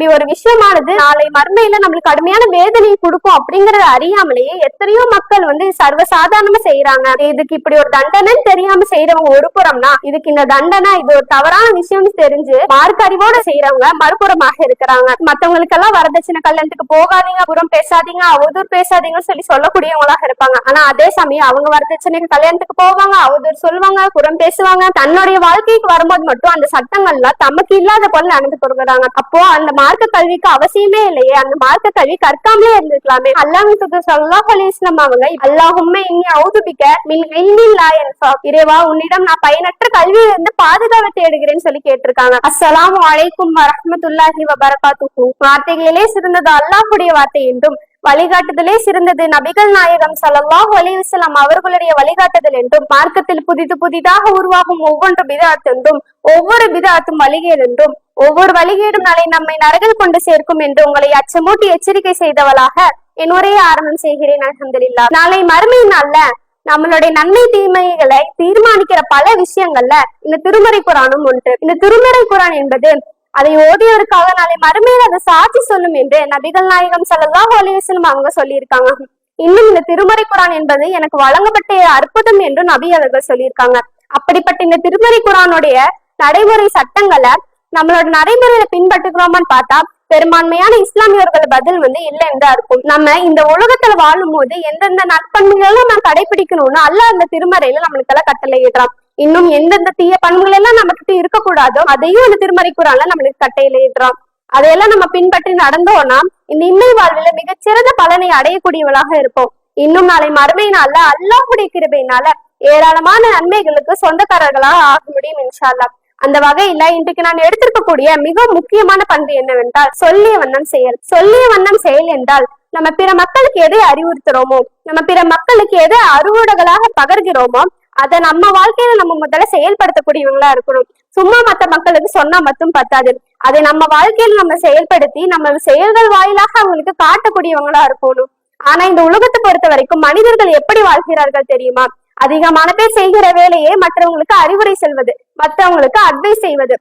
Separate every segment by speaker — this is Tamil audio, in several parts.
Speaker 1: இப்படி ஒரு விஷயமானது நாளை மறுமையில நம்மளுக்கு கடுமையான வேதனையை கொடுக்கும் அப்படிங்கறத அறியாமலேயே எத்தனையோ மக்கள் வந்து சர்வசாதாரணமா செய்யறாங்க இதுக்கு இப்படி ஒரு தண்டனைன்னு தெரியாம செய்யறவங்க ஒரு புறம்னா இதுக்கு இந்த தண்டனை இது ஒரு தவறான விஷயம்னு தெரிஞ்சு மார்க் அறிவோட செய்யறவங்க மறுபுறமாக இருக்கிறாங்க. மத்தவங்களுக்கெல்லாம் வரதட்சணை கல்யாணத்துக்கு போகாதீங்க புறம் பேசாதீங்க அவதூறு பேசாதீங்கன்னு சொல்லி சொல்லக்கூடியவங்களாக இருப்பாங்க. ஆனா அதே சமயம் அவங்க வரதட்சணைக்கு கல்யாணத்துக்கு போவாங்க அவதூறு சொல்லுவாங்க புறம் பேசுவாங்க. தன்னுடைய வாழ்க்கைக்கு வரும்போது மட்டும் அந்த சட்டங்கள்லாம் தமக்கு இல்லாத போல நடந்து கொடுக்குறாங்க அப்போ அந்த மார்க்க கல்விக்கு அவசியமே இல்லையே. அந்த மார்க்க கல்வி கற்காமலே இருந்திருக்கலாமே. அல்லாஹ் சல்லாஹ் அலிஸ்லாம் அவங்க அல்லாஹுமே இன்னி அவுதுபிக்க மின் இல்லா என்பா இறைவா உன்னிடம் நான் பயனற்ற கல்வியில இருந்து பாதுகாப்பு தேடுகிறேன்னு சொல்லி கேட்டிருக்காங்க. அஸ்லாம் வலைக்கும் வரமத்துல்லாஹி வபரகாத்துக்கும் வார்த்தைகளிலே சிறந்தது அல்லாஹுடைய வார்த்தை என்றும் வழிகாட்டுதலே சிறந்தது. நபிகள் நாயகம் ஸல்லல்லாஹு அலைஹி அவர்களுடைய வழிகாட்டுதல் என்றும் மார்க்கத்தில் புதிது புதிதாக உருவாகும் ஒவ்வொன்று பிதாத் என்றும் ஒவ்வொரு பிதாத்தும் வழிகேடு என்றும் ஒவ்வொரு வழிகேடும் நாளை நம்மை நரகில் கொண்டு சேர்க்கும் என்று உங்களை அச்சமூட்டி எச்சரிக்கை செய்தவளாக என் உரையை ஆரம்பம் செய்கிறேன். அல்ஹம்துலில்லாஹ் நாளை மறுமை நாள்ல நம்மளுடைய நன்மை தீமைகளை தீர்மானிக்கிற பல விஷயங்கள்ல இந்த திருமறை குரானும் ஒன்று இந்த திருமறை குரான் என்பது அதை ஓதியவருக்காக நாளை மறுமையில் அதை சாட்சி சொல்லும் என்று நபிகள் நாயகம் ஸல்லல்லாஹு ஒலிவசனம் அவங்க சொல்லியிருக்காங்க. இன்னும் இந்த திருமறை குரான் என்பது எனக்கு வழங்கப்பட்ட அற்புதம் என்று நபி அவர்கள் சொல்லியிருக்காங்க. அப்படிப்பட்ட இந்த திருமறை குரானுடைய நடைமுறை சட்டங்களை நம்மளோட நடைமுறையில பின்பற்றுகிறோமான்னு பார்த்தா பெரும்பான்மையான இஸ்லாமியர்கள் பதில் வந்து இல்லைன்னு தான் இருக்கும் நம்ம இந்த உலகத்துல வாழும் போது எந்தெந்த நற்பண்புகளும் நான் கடைபிடிக்கணும்னு அல்ல அந்த திருமறையில நம்மளுக்கு எல்லாம் கட்டளையிடுறான். இன்னும் எந்தெந்த தீய பண்புகள் எல்லாம் நம்ம கிட்ட இருக்கக்கூடாதோ அதையும் அந்த திருமறை குரான்ல நம்மளுக்கு கட்டையிலிடுறான் அதையெல்லாம் நம்ம பின்பற்றி நடந்தோம்னா இந்த இம்மை வாழ்வில மிகச்சிறந்த பலனை அடையக்கூடியவளாக இருப்போம். இன்னும் நாளை மறுமையினால நாள்ல அல்லாஹுடைய கிருபையினால ஏராளமான நன்மைகளுக்கு சொந்தக்காரர்களாக ஆக முடியும் இன்ஷால்லா அந்த வகையில இன்றைக்கு நான் எடுத்திருக்கக்கூடிய மிக முக்கியமான பண்பு என்னவென்றால் சொல்லிய வண்ணம் செயல். சொல்லிய வண்ணம் செயல் என்றால் நம்ம பிற மக்களுக்கு எதை அறிவுறுத்துறோமோ நம்ம பிற மக்களுக்கு எதை அறுவடைகளாக பகர்கிறோமோ அதை நம்ம வாழ்க்கையில நம்ம முதல்ல செயல்படுத்தக்கூடியவங்களா இருக்கணும். சும்மா மத்த மக்களுக்கு சொன்னா மட்டும் பத்தாது. அதை நம்ம வாழ்க்கையில நம்ம செயல்படுத்தி நம்ம செயல்கள் வாயிலாக அவங்களுக்கு காட்டக்கூடியவங்களா இருக்கணும். ஆனா இந்த உலகத்தை பொறுத்த வரைக்கும் மனிதர்கள் எப்படி வாழ்கிறார்கள் தெரியுமா? அதிகமான பேர் செய்கிற வேலையே மற்றவங்களுக்கு அறிவுரை செல்வது மற்றவங்களுக்கு அட்வைஸ் செய்வது.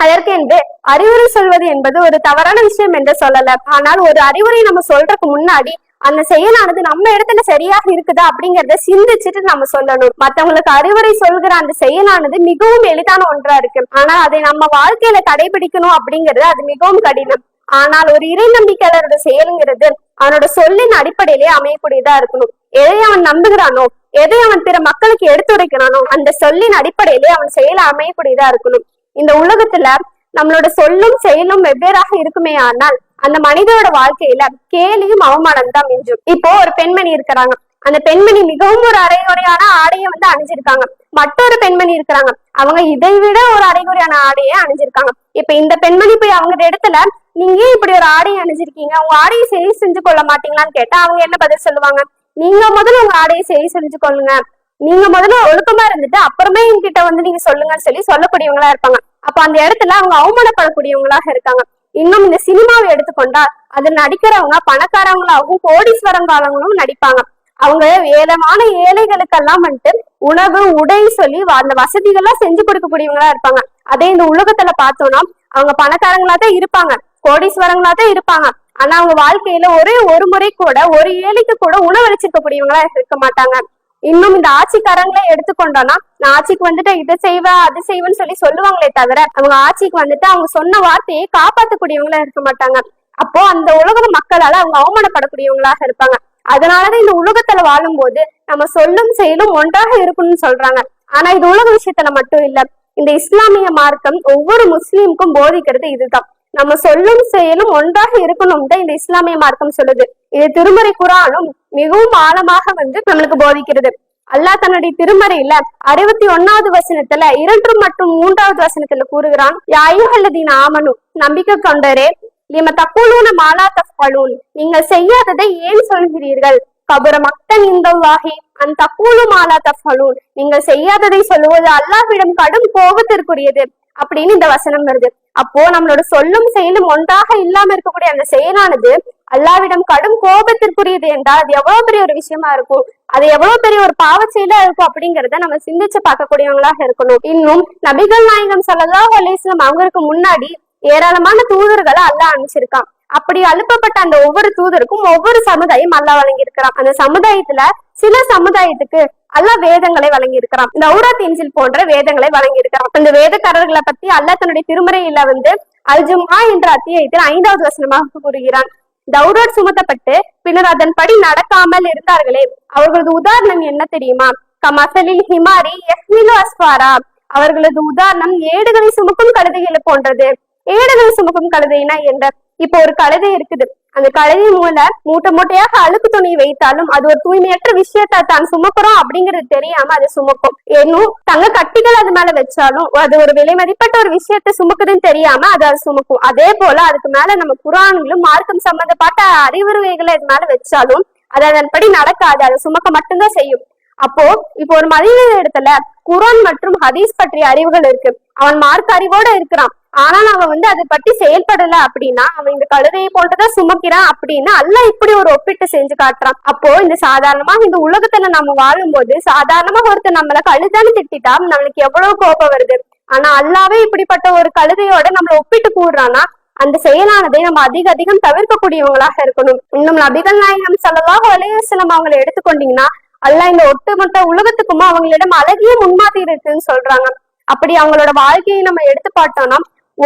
Speaker 1: அதற்கென்று அறிவுரை சொல்வது என்பது ஒரு தவறான விஷயம் என்று சொல்லல ஆனால் ஒரு அறிவுரை நம்ம சொல்றதுக்கு முன்னாடி அந்த செயலானது நம்ம இடத்துல சரியாக இருக்குதா அப்படிங்கறத சிந்திச்சுட்டு நம்ம சொல்லணும். மத்தவங்களுக்கு அறிவுரை சொல்கிற அந்த செயலானது மிகவும் எளிதான ஒன்றா இருக்கு. ஆனா அதை நம்ம வாழ்க்கையில கடைபிடிக்கணும் அப்படிங்கிறது அது மிகவும் கடினம். ஆனால் ஒரு இறை நம்பிக்கையாளரோட செயலுங்கிறது அவனோட சொல்லின் அடிப்படையிலேயே அமையக்கூடியதா இருக்கணும். எதை அவன் நம்புகிறானோ எதை அவன் பிற மக்களுக்கு எடுத்துரைக்கிறானோ அந்த சொல்லின் அடிப்படையிலேயே அவன் செயல அமையக்கூடியதா இருக்கணும். இந்த உலகத்துல நம்மளோட சொல்லும் செயலும் வெவ்வேறாக இருக்குமே ஆனால் அந்த மனிதனோட வாழ்க்கையில கேலியும் அவமானம் தான் மிஞ்சும். இப்போ ஒரு பெண்மணி இருக்கிறாங்க. அந்த பெண்மணி மிகவும் ஒரு அரைகுறையான ஆடையை வந்து அணிஞ்சிருக்காங்க. மற்றொரு பெண்மணி இருக்கிறாங்க. அவங்க இதை விட ஒரு அரைகுறையான ஆடையை அணிஞ்சிருக்காங்க. இப்ப இந்த பெண்மணி போய் அவங்க இடத்துல நீங்க ஏன் இப்படி ஒரு ஆடையை அணிஞ்சிருக்கீங்க? உங்க ஆடையை சரி செஞ்சு கொள்ள மாட்டீங்களான்னு கேட்டா அவங்க என்ன பதில் சொல்லுவாங்க? நீங்க முதல்ல உங்க ஆடையை சரி செஞ்சு கொள்ளுங்க. நீங்க முதல்ல ஒழுக்கமா இருந்துட்டு அப்புறமே என்கிட்ட வந்து நீங்க சொல்லுங்கன்னு சொல்லி சொல்லக்கூடியவங்களா இருப்பாங்க. அப்ப அந்த இடத்துல அவங்க அவமானப்படக்கூடியவங்களாக இருக்காங்க. இன்னும் இந்த சினிமாவை எடுத்துக்கொண்டால் அது நடிக்கிறவங்க பணக்காரங்களாகவும் கோடீஸ்வரங்காரங்களும் நடிப்பாங்க. அவங்க ஏதமான ஏழைகளுக்கெல்லாம் வந்துட்டு உணவு உடை சொல்லி அந்த வசதிகள்லாம் செஞ்சு கொடுக்கக்கூடியவங்களா இருப்பாங்க. அதே இந்த உலகத்துல பார்த்தோம்னா அவங்க பணக்காரங்களா தான் இருப்பாங்க. கோடீஸ்வரங்களா தான் இருப்பாங்க. ஆனா அவங்க வாழ்க்கையில ஒரே ஒரு முறை கூட ஒரு ஏழைக்கு கூட உணவளிச்சிருக்கக்கூடியவங்களா இருக்க மாட்டாங்க. இன்னும் இந்த ஆட்சிக்காரங்களே எடுத்துக்கொண்டோம்னா நான் ஆட்சிக்கு வந்துட்டு இதை செய்வேன் அது செய்வேன்னு சொல்லி சொல்லுவாங்களே தவிர அவங்க ஆட்சிக்கு வந்துட்டு அவங்க சொன்ன வார்த்தையை காப்பாத்தக்கூடியவங்களா இருக்க மாட்டாங்க. அப்போ அந்த உலக மக்களால அவங்க அவமானப்படக்கூடியவங்களாக இருப்பாங்க. அதனாலதான் இந்த உலகத்துல வாழும் போது நம்ம சொல்லும் செயலும் ஒன்றாக இருக்கணும்னு சொல்றாங்க. ஆனா இது உலக விஷயத்துல மட்டும் இல்ல. இந்த இஸ்லாமிய மார்க்கம் ஒவ்வொரு முஸ்லீமுக்கும் போதிக்கிறது இதுதான். நம்ம சொல்லும் செயலும் ஒன்றாக இருக்கணும் தான் இந்த இஸ்லாமிய மார்க்கம் சொல்லுது. இது திருமறை குரானும் மிகவும் ஆழமாக வந்து நம்மளுக்கு போதிக்கிறது. அல்லாஹ் தன்னுடைய திருமறையில அறுபத்தி ஒன்னாவது வசனத்துல இரண்டு மற்றும் மூன்றாவது வசனத்துல கூறுகிறான் யாயுகல்லதீன் ஆமனு நம்பிக்கை கொண்டரே நீம தக்குலூன மாலா தஃபலூன் நீங்கள் செய்யாததை ஏன் சொல்கிறீர்கள்? கபுர மக்தன் இந்தவாகி அந்த தக்குலு மாலா தஃபலூன் நீங்கள் செய்யாததை சொல்லுவது அல்லாஹ்விடம் கடும் கோபத்திற்குரியது. அப்படின்னு இந்த வசனம் வருது. அப்போ நம்மளோட சொல்லும் செயலும் ஒன்றாக இல்லாம இருக்கக்கூடிய அந்த செயலானது அல்லாவிடம் கடும் கோபத்திற்குரியது என்றால் அது எவ்வளவு பெரிய ஒரு விஷயமா இருக்கும்? அது எவ்வளவு பெரிய ஒரு பாவ செயலா இருக்கும் அப்படிங்கறத நம்ம சிந்திச்சு பார்க்கக்கூடியவங்களாக இருக்கணும். இன்னும் நபிகள் நாயகம் ஸல்லல்லாஹு அலைஹி அவங்களுக்கு முன்னாடி ஏராளமான தூதர்களை அல்லாஹ் அனுப்பிச்சிருக்கான். அப்படி அனுப்பப்பட்ட அந்த ஒவ்வொரு தூதருக்கும் ஒவ்வொரு சமுதாயம் அல்லாஹ் வழங்கியிருக்கிறான். அந்த சமுதாயத்துல சில சமுதாயத்துக்கு அல்லாஹ் வேதங்களை வழங்கி இருக்கிறான் இந்த ஔராத் போன்ற வேதங்களை வழங்கி இருக்கிறான் அந்த வேதக்காரர்களை பத்தி அல்லாஹ் தன்னுடைய திருமறையில வந்து அல்ஜுமா என்ற அத்தியாயத்தில் ஐந்தாவது வசனமாக கூறுகிறான். தௌரர் சுமத்தப்பட்டு பின்னர் அதன்படி நடக்காமல் இருந்தார்களே அவர்களது உதாரணம் என்ன தெரியுமா? கமசலில் ஹிமாரி எஸ்மிலு அஸ்வாரா அவர்களது உதாரணம் ஏடுகளை சுமக்கும் கழுதைகளை போன்றது. ஏடுகளை சுமக்கும் கழுதைனா என்ற இப்போ ஒரு கழுதை இருக்குது. அந்த கழுவி மூல மூட்டை மூட்டையாக அழுக்கு துணி வைத்தாலும் அது ஒரு தூய்மையற்ற விஷயத்த தான் சுமக்கிறோம் அப்படிங்கிறது தெரியாம அது சுமக்கும். இன்னும் தங்க கட்டிகள் அது மேல வச்சாலும் அது ஒரு விலை மதிப்பட்ட ஒரு விஷயத்த சுமக்குதுன்னு தெரியாம அது அது சுமக்கும். அதே போல அதுக்கு மேல நம்ம குரான்களும் மார்க்கம் சம்பந்தப்பட்ட அறிவுரைகளை இது மேல வச்சாலும் அது அதன்படி நடக்காது. அதை சுமக்க மட்டும்தான் செய்யும். அப்போ இப்போ ஒரு மனித இடத்துல குரான் மற்றும் ஹதீஸ் பற்றிய அறிவுகள் இருக்கு. அவன் மார்க் அறிவோட இருக்கிறான். ஆனால் அவன் வந்து அதை பத்தி செயல்படல அப்படின்னா அவன் இந்த கழுதையை போட்டுதான் சுமக்கிறான் அப்படின்னா அல்ல இப்படி ஒரு ஒப்பிட்டு செஞ்சு காட்டுறான். அப்போ இந்த சாதாரணமா இந்த உலகத்துல நம்ம வாழும்போது சாதாரணமா ஒருத்தர் நம்மள கழுதான்னு திட்டிட்டா நம்மளுக்கு எவ்வளவு கோபம் வருது. ஆனா அல்லாவே இப்படிப்பட்ட ஒரு கழுதையோட நம்மள ஒப்பிட்டு கூடுறான்னா அந்த செயலானதை நம்ம அதிக அதிகம் தவிர்க்கக்கூடியவங்களாக இருக்கணும். இன்னும் நபிகள் நாயகம் சல்லல்லாஹு அலைஹி வஸல்லம் அவங்களை எடுத்துக்கொண்டீங்கன்னா அல்லாஹ் இந்த ஒட்டுமொத்த உலகத்துக்குமா அவங்களிடம் அழகிய முன்மாதிரி இருக்குன்னு சொல்றாங்க. அப்படி அவங்களோட வாழ்க்கையை நம்ம எடுத்து பார்த்தோம்னா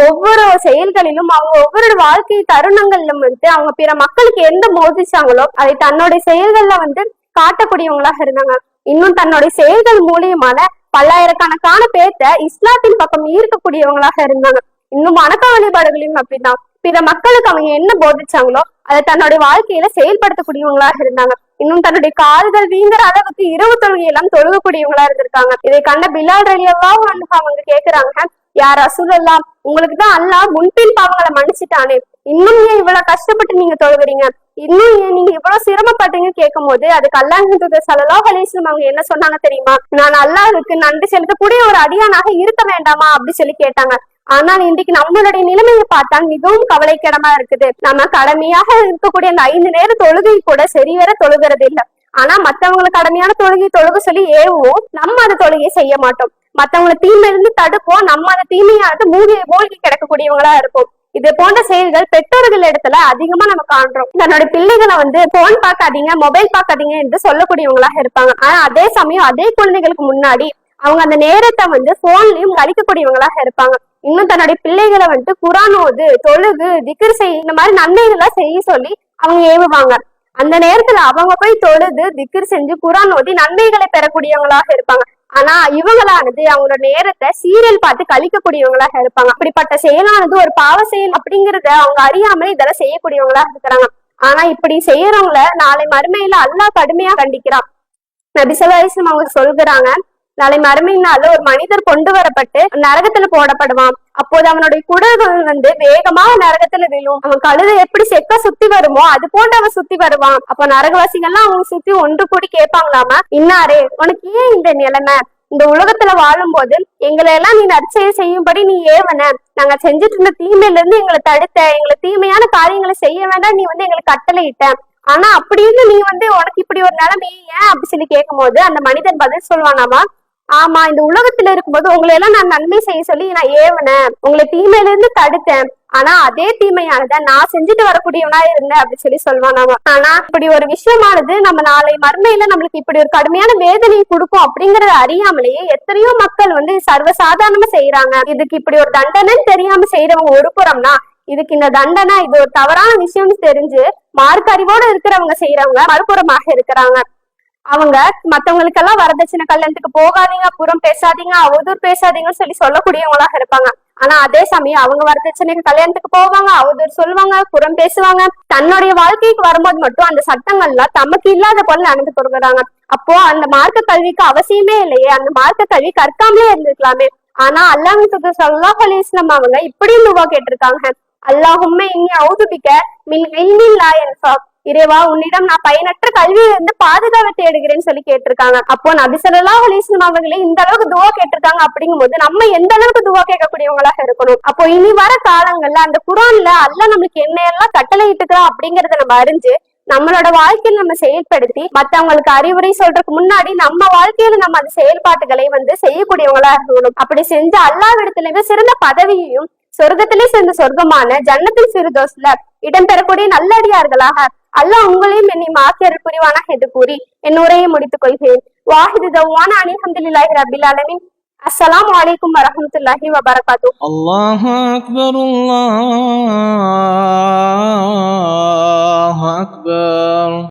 Speaker 1: ஒவ்வொரு செயல்களிலும் அவங்க ஒவ்வொரு வாழ்க்கை தருணங்களிலும் வந்து அவங்க பிற மக்களுக்கு எந்த போதிச்சாங்களோ அதை தன்னுடைய செயல்கள்ல வந்து காட்டக்கூடியவங்களாக இருந்தாங்க. இன்னும் தன்னுடைய செயல்கள் மூலியமான பல்லாயிரக்கணக்கான பேர்த்த இஸ்லாத்தின் பக்கம் ஈர்க்கக்கூடியவங்களாக இருந்தாங்க. இன்னும் வணக்க வழிபாடுகளையும் அப்படிதான் பிற மக்களுக்கு அவங்க என்ன போதிச்சாங்களோ அதை தன்னுடைய வாழ்க்கையில செயல்படுத்தக்கூடியவங்களாக இருந்தாங்க. இன்னும் தன்னுடைய கால்கள் வீங்குற அளவுக்கு இரவு தொழுகையெல்லாம் தொழுகக்கூடியவங்களா இருந்திருக்காங்க. இதை கண்ட பிலால் ரலி வந்து அவங்க கேக்குறாங்க யார் அசுதல்லாம் உங்களுக்கு தான் அல்லாஹ் முன்பின் பாவங்களை மன்னிச்சுட்டானே. இன்னும் ஏன் இவ்வளவு கஷ்டப்பட்டு நீங்க தொழுகிறீங்க? இன்னும் ஏன் நீங்க இவ்வளவு சிரமப்பட்டீங்க கேட்கும் போது அதுக்கு அல்லாஹ் சலலா ஹலீஸ்லம் அவங்க என்ன சொன்னாங்க தெரியுமா? நான் அல்லாஹுக்கு நன்றி செலுத்தக்கூடிய ஒரு அடியானாக இருக்க வேண்டாமா? அப்படி சொல்லி கேட்டாங்க. ஆனால் இன்றைக்கு நம்மளுடைய நிலைமையை பார்த்தா மிகவும் கவலைக்கிடமா இருக்குது. நம்ம கடமையாக இருக்கக்கூடிய அந்த ஐந்து நேர தொழுகை கூட சரிவர தொழுகிறது இல்ல ஆனா மத்தவங்களுக்கு கடமையான தொழுகை தொழுக சொல்லி ஏவுவோம். நம்ம அந்த தொழுகையை செய்ய மாட்டோம். மத்தவங்களை தீமை இருந்து தடுப்போம். நம்ம அந்த தீமையானது மூழ்கி மூழ்கி கிடக்கக்கூடியவங்களா இருப்போம். இது போன்ற செயல்கள் பெற்றோர்கள் இடத்துல அதிகமா நம்ம காண்றோம். தன்னோட பிள்ளைகளை வந்து போன் பார்க்காதீங்க மொபைல் பார்க்காதீங்க என்று சொல்லக்கூடியவங்களாக இருப்பாங்க. ஆனா அதே சமயம் அதே குழந்தைகளுக்கு முன்னாடி அவங்க அந்த நேரத்தை வந்து போன்லயும் கழிக்கக்கூடியவங்களாக இருப்பாங்க. இன்னும் தன்னுடைய பிள்ளைகளை வந்துட்டு குரான் ஓது தொழுகு திக்ர் செய் இந்த மாதிரி நன்மைகளை செய்ய சொல்லி அவங்க ஏவுவாங்க. அந்த நேரத்துல அவங்க போய் தொழுது திக்ர் செஞ்சு குரான் ஓதி நன்மைகளை பெறக்கூடியவங்களாக இருப்பாங்க. ஆனா இவங்களானது அவங்களோட நேரத்தை சீரியல் பார்த்து கழிக்கக்கூடியவங்களா இருப்பாங்க. அப்படிப்பட்ட செயலானது ஒரு பாவ செயல் அப்படிங்கறத அவங்க அறியாமலே இதெல்லாம் செய்யக்கூடியவங்களா இருக்கிறாங்க. ஆனா இப்படி செய்யறவங்கள நாளை மறுமையில அல்லாஹ் கடுமையா கண்டிக்கிறான். நபிசல்லாஸ்லம் அவங்க சொல்கிறாங்க நாளை மறுமையினால ஒரு மனிதர் கொண்டு வரப்பட்டு நரகத்துல போடப்படுவான். அப்போது அவனுடைய குடல்கள் வந்து வேகமா நரகத்துல விழும். அவன் கழுத எப்படி செக்க சுத்தி வருமோ அது போன்று அவன் சுத்தி வருவான். அப்ப நரகவாசிகள்லாம் அவங்க சுத்தி ஒன்று கூடி கேட்பாங்களாமா? இன்னாரே உனக்கு ஏன் இந்த நிலைமை? இந்த உலகத்துல வாழும்போது எங்களை எல்லாம் நீ நற்செயல் செய்யும்படி நீ ஏவன? நாங்க செஞ்சுட்டு இருந்த தீமையில இருந்து எங்களை தடுத்த எங்களை தீமையான காரியங்களை செய்ய வேண்டாம் நீ வந்து எங்களுக்கு கட்டளையிட்ட. ஆனா அப்படின்னு நீ வந்து உனக்கு இப்படி ஒரு நிலைமை ஏன் அப்படி சொல்லி கேட்கும் போது அந்த மனிதன் பதில் சொல்வானாமா? ஆமா இந்த உலகத்துல இருக்கும்போது உங்களை எல்லாம் நான் நன்மை செய்ய சொல்லி நான் ஏவனேன். உங்களை தீமையில இருந்து தடுத்தேன். ஆனா அதே தீமையானத நான் செஞ்சுட்டு வரக்கூடியவனா இருந்தேன் அப்படின்னு சொல்லி சொல்வானாமா ஆனா இப்படி ஒரு விஷயமானது நம்ம நாளை மறுமையில நம்மளுக்கு இப்படி ஒரு கடுமையான வேதனையை கொடுக்கும் அப்படிங்கறத அறியாமலேயே எத்தனையோ மக்கள் வந்து சர்வசாதாரணமா செய்யறாங்க இதுக்கு இப்படி ஒரு தண்டனைன்னு தெரியாம செய்யறவங்க ஒரு புறம்னா இதுக்கு இந்த தண்டனை இது ஒரு தவறான விஷயம்னு தெரிஞ்சு மார்க் அறிவோட இருக்கிறவங்க செய்யறவங்க மறுபுறமாக இருக்கிறாங்க. அவங்க மத்தவங்களுக்கெல்லாம் வரதட்சணை கல்யாணத்துக்கு போகாதீங்க புறம் பேசாதீங்க அவதூறு பேசாதீங்கன்னு சொல்லி சொல்லக்கூடியவங்களாக இருப்பாங்க. ஆனா அதே சமயம் அவங்க வரதட்சணைக்கு கல்யாணத்துக்கு போவாங்க அவதூறு சொல்லுவாங்க புறம் பேசுவாங்க. தன்னுடைய வாழ்க்கைக்கு வரும்போது மட்டும் அந்த சட்டங்கள்ல தமக்கு இல்லாத போல நடந்து கொடுக்குறாங்க அப்போ அந்த மார்க்க கல்விக்கு அவசியமே இல்லையே அந்த மார்க்க கல்வி கற்காமலே இருந்திருக்கலாமே. ஆனா அல்லாஹ் சல்லாஹ் அலிஸ்லாம் அவங்க இப்படி துவா கேட்டிருக்காங்க. அல்லாஹுமே இனி அவுதுபிக்க மின் இல்லா என்பா இறைவா உன்னிடம் நான் பயனற்ற கல்வியை வந்து பாதுகாவை தேடுகிறேன்னு சொல்லி கேட்டிருக்காங்க. அப்போ நபி சொல்லலா அலைஹி அவர்களே இந்த அளவுக்கு துவா கேட்டிருக்காங்க அப்படிங்கும்போது நம்ம எந்த அளவுக்கு துவா கேட்கக்கூடியவங்களாக இருக்கணும்? அப்போ இனி வர காலங்கள்ல அந்த குரான்ல அல்ல நம்மளுக்கு என்ன எல்லாம் கட்டளை இட்டுக்கிறோம் அப்படிங்கறத நம்ம அறிஞ்சு நம்மளோட வாழ்க்கையில நம்ம செயல்படுத்தி மத்தவங்களுக்கு அறிவுரை சொல்றதுக்கு முன்னாடி நம்ம வாழ்க்கையில நம்ம அந்த செயல்பாட்டுகளை வந்து செய்யக்கூடியவங்களா இருக்கணும். அப்படி செஞ்சு அல்லாவிடத்துல சிறந்த பதவியையும் சொர்க்கத்திலே சேர்ந்த சொர்க்கமான ஜன்னத்தில் சிறுதோஸ்ல இடம்பெறக்கூடிய நல்லடியார்களாக அல்ல உங்களையும் என்னை மாத்தியர் புரிவானாக என்று கூறி என் உரையை முடித்துக் கொள்கிறேன். வாஹிது தவான அனிஹம்துல்லாஹி ரபில் அலமின் அஸ்ஸலாம் வலைக்கும் வரஹமத்துல்லாஹி வபரகாத்து.
Speaker 2: அல்லாஹ் அக்பர் அல்லாஹ் அக்பர்.